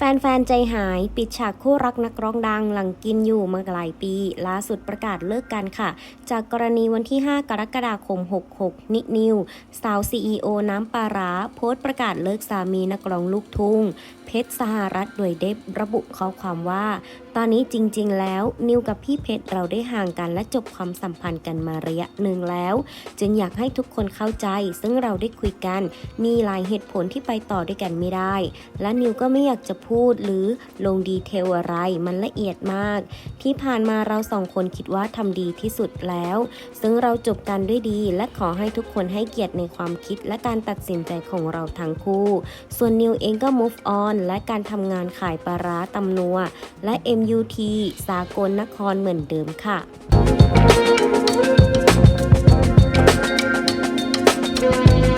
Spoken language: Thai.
แฟนๆ ใจหายปิดฉากคู่รักนักร้องดังหลังกินอยู่มาหลายปี ล่าสุดประกาศเลิกกันค่ะ จากกรณีวันที่ 5 กรกฎาคม 66 นินิว สาว CEO น้ำปลาราโพสต์ประกาศเลิกสามีนักร้องลูกทุ่ง เพชรสหรัฐโดยเดฟระบุข้อความว่า ตอนนี้จริงๆ แล้ว นิวกับพี่เพชรเราได้ห่างกันและจบความสัมพันธ์กันมาระยะหนึ่งแล้ว จึงอยากให้ทุกคนเข้าใจ ซึ่งเราได้คุยกันมีหลายเหตุผลที่ไปต่อด้วยกันไม่ได้ และนิวก็ไม่อยากจะพูพูดหรือลงดีเทลอะไรมันละเอียดมาก ที่ผ่านมาเราสองคนคิดว่าทำดีที่สุดแล้ว ซึ่งเราจบกันด้วยดีและขอให้ทุกคนให้เกียรติในความคิดและการตัดสินใจของเราทั้งคู่ ส่วนนิวเองก็ move on และการทำงานขายปลาร้าตำนัว และ MUT สากลนครเหมือนเดิมค่ะ Thank you.